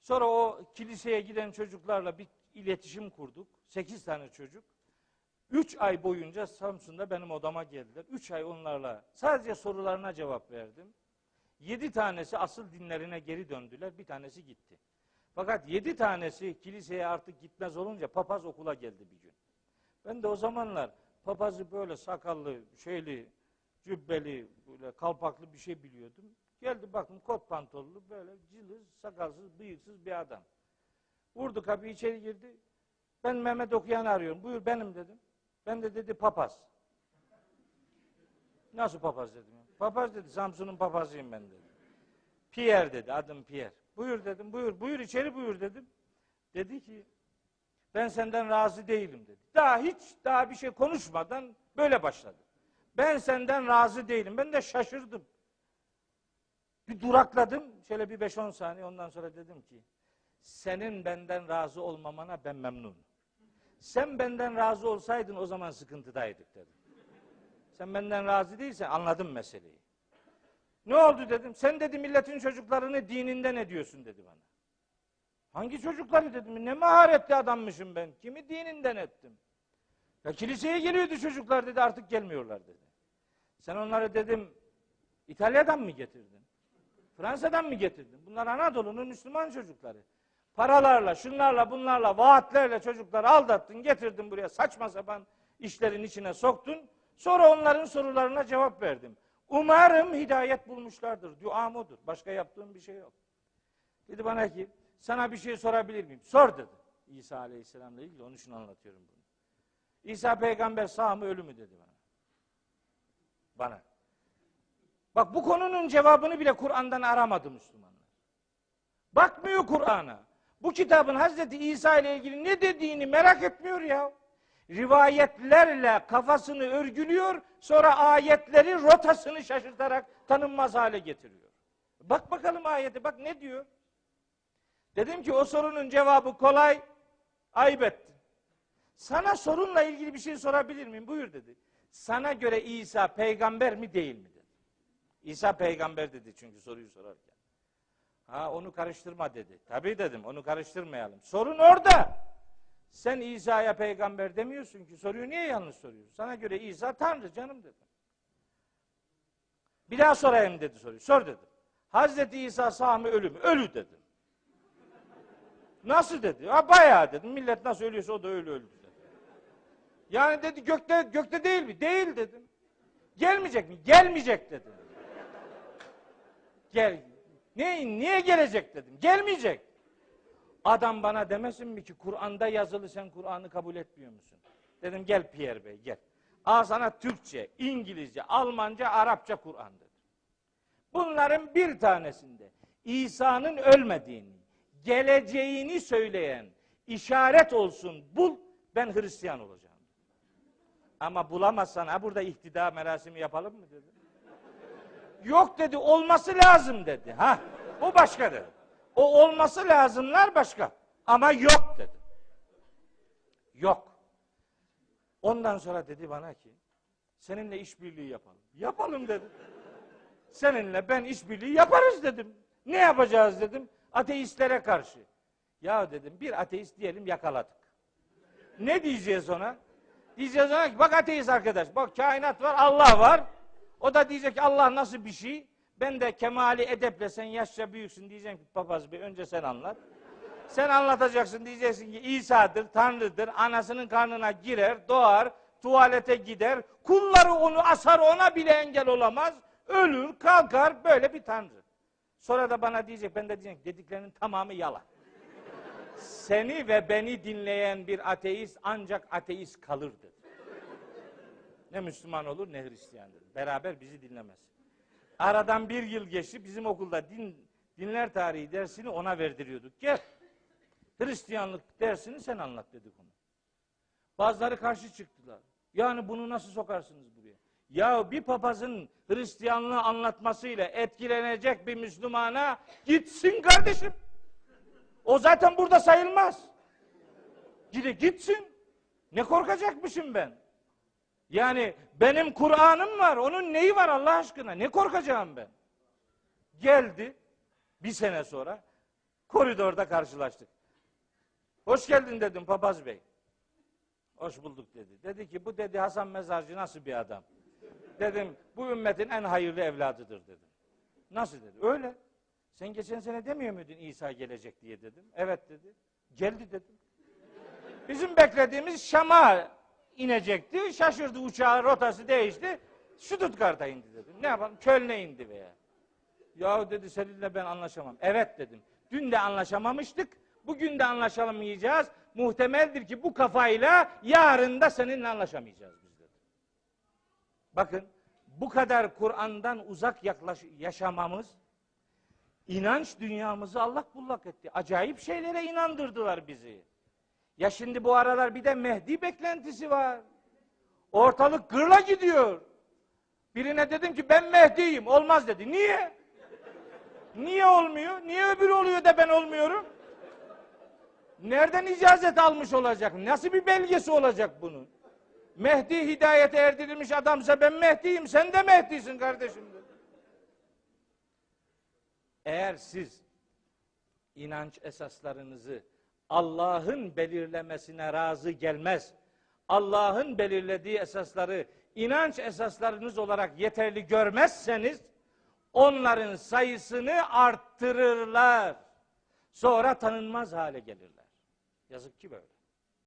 Sonra o kiliseye giden çocuklarla bir iletişim kurduk. Sekiz tane çocuk. Üç ay boyunca Samsun'da benim odama geldiler. Üç ay onlarla sadece sorularına cevap verdim. Yedi tanesi asıl dinlerine geri döndüler. Bir tanesi gitti. Fakat yedi tanesi kiliseye artık gitmez olunca papaz okula geldi bir gün. Ben de o zamanlar papazı böyle sakallı, şeyli, cübbeli, böyle kalpaklı bir şey biliyordum. Geldi bakın kot pantollu böyle cılız, sakalsız, bıyıksız bir adam. Vurdu kapıyı içeri girdi. Ben Mehmet Okuyan'ı arıyorum. Buyur benim dedim. Ben de dedi papaz. Nasıl papaz dedim. ya. Papaz dedi. Samsun'un papazıyım ben dedi. Pierre dedi. Adım Pierre. Buyur dedim. Buyur. Buyur içeri buyur dedim. Dedi ki ben senden razı değilim dedi. Daha hiç daha bir şey konuşmadan böyle başladı. Ben senden razı değilim. Ben de şaşırdım. Bir durakladım. Şöyle bir 5-10 saniye ondan sonra dedim ki senin benden razı olmamana ben memnunum. Sen benden razı olsaydın o zaman sıkıntıdaydık dedim. Sen benden razı değilsen anladım meseleyi. Ne oldu dedim. Sen dedi milletin çocuklarını dininden ediyorsun dedi bana. Hangi çocukları dedim. Ne maharetli adammışım ben. Kimi dininden ettim. Ya kiliseye geliyordu çocuklar dedi artık gelmiyorlar dedi. Sen onları dedim İtalya'dan mı getirdin? Fransa'dan mı getirdin? Bunlar Anadolu'nun Müslüman çocukları. Paralarla, şunlarla, bunlarla, vaatlerle çocukları aldattın, getirdin buraya saçma sapan işlerin içine soktun. Sonra onların sorularına cevap verdim. Umarım hidayet bulmuşlardır. Duam odur. Başka yaptığım bir şey yok. Dedi bana ki sana bir şey sorabilir miyim? Sor dedi. İsa Aleyhisselam'la ilgili onun için anlatıyorum bunu. İsa peygamber sağ mı ölü mü dedi bana. Bana. Bak bu konunun cevabını bile Kur'an'dan aramadı Müslümanlar. Bakmıyor Kur'an'a. Bu kitabın Hazreti İsa ile ilgili ne dediğini merak etmiyor ya. Rivayetlerle kafasını örgülüyor, sonra ayetleri rotasını şaşırtarak tanınmaz hale getiriyor. Bak bakalım ayeti, bak ne diyor? Dedim ki o sorunun cevabı kolay, ayıp ettin. Sana sorunla ilgili bir şey sorabilir miyim? Buyur dedi. Sana göre İsa peygamber mi değil mi dedi. İsa peygamber dedi çünkü soruyu sorarken. Ha onu karıştırma dedi. Tabii dedim onu karıştırmayalım. Sorun orada. Sen İsa'ya peygamber demiyorsun ki. Soruyu niye yanlış soruyorsun? Sana göre İsa Tanrı canım dedim. Bir daha sorayım dedi soruyu. Sor dedim. Hazreti İsa sağ mı ölü mü? Ölü dedim. Nasıl dedi? Ha bayağı dedim. Millet nasıl ölüyorsa o da öyle öldü dedi. Yani dedi gökte gökte değil mi? Değil dedim. Gelmeyecek mi? Gelmeyecek dedim. Gel. Ne, niye gelecek dedim. Gelmeyecek. Adam bana demesin mi ki Kur'an'da yazılı sen Kur'an'ı kabul etmiyor musun? Dedim gel Pierre Bey gel. Al sana Türkçe, İngilizce, Almanca, Arapça Kur'an dedim. Bunların bir tanesinde İsa'nın ölmediğini, geleceğini söyleyen işaret olsun bul ben Hristiyan olacağım. Ama bulamazsan ha burada ihtida merasimi yapalım mı dedi. Yok dedi olması lazım dedi. Ha bu başka dedi. O olması lazımlar başka. Ama yok dedi. Yok. Ondan sonra dedi bana ki seninle işbirliği yapalım. Yapalım dedim. Seninle ben işbirliği yaparız dedim. Ne yapacağız dedim. Ateistlere karşı. Ya dedim bir ateist diyelim yakaladık. Ne diyeceğiz ona? Diyeceğiz ona ki bak ateist arkadaş. Bak kainat var Allah var. O da diyecek ki Allah nasıl bir şey? Ben de kemali edeple sen yaşça büyüksün diyeceğim ki papaz bey önce sen anlat. Sen anlatacaksın diyeceksin ki İsa'dır, Tanrı'dır, anasının karnına girer, doğar, tuvalete gider, kulları onu asar ona bile engel olamaz, ölür, kalkar böyle bir Tanrı. Sonra da bana diyecek, ben de diyeceğim dediklerinin tamamı yalan. Seni ve beni dinleyen bir ateist ancak ateist kalır dedi. Ne Müslüman olur ne Hristiyan dedi. Beraber bizi dinlemez. Aradan bir yıl geçti. Bizim okulda din, dinler tarihi dersini ona verdiriyorduk. Gel. Hristiyanlık dersini sen anlat dedik ona. Bazıları karşı çıktılar. Yani bunu nasıl sokarsınız buraya? Ya bir papazın Hristiyanlığı anlatmasıyla etkilenecek bir Müslümana gitsin kardeşim. O zaten burada sayılmaz. Gide gitsin. Ne korkacakmışım ben? Yani benim Kur'an'ım var. Onun neyi var Allah aşkına? Ne korkacağım ben? Geldi bir sene sonra Koridorda karşılaştık. Hoş geldin dedim papaz bey. Hoş bulduk dedi. Dedi ki bu dedi Hasan Mezarcı nasıl bir adam? Dedim bu ümmetin en hayırlı evladıdır dedim. Nasıl dedi? Öyle. Sen geçen sene demiyor muydun İsa gelecek diye dedim. Evet dedi. Geldi dedim. Bizim beklediğimiz Şam'a inecekti. Şaşırdı uçağın rotası değişti. Stuttgart'a indi dedim. Ne yapalım? Köln'e indi veya. Ya dedi seninle ben anlaşamam. Evet dedim. Dün de anlaşamamıştık. Bugün de anlaşamayacağız. Muhtemeldir ki bu kafayla yarın da seninle anlaşamayacağız biz dedi. Bakın bu kadar Kur'an'dan uzak yaklaş, yaşamamız inanç dünyamızı allak bullak etti. Acayip şeylere inandırdılar bizi. Ya şimdi bu aralar bir de Mehdi beklentisi var. Ortalık gırla gidiyor. Birine dedim ki ben Mehdi'yim. Olmaz dedi. Niye? Niye olmuyor? Niye öbürü oluyor da ben olmuyorum? Nereden icazet almış olacak? Nasıl bir belgesi olacak bunun? Mehdi hidayete erdirilmiş adamsa ben Mehdi'yim. Sen de Mehdi'sin kardeşim. Eğer siz inanç esaslarınızı Allah'ın belirlemesine razı gelmez, Allah'ın belirlediği esasları inanç esaslarınız olarak yeterli görmezseniz, onların sayısını arttırırlar. Sonra tanınmaz hale gelirler. Yazık ki böyle.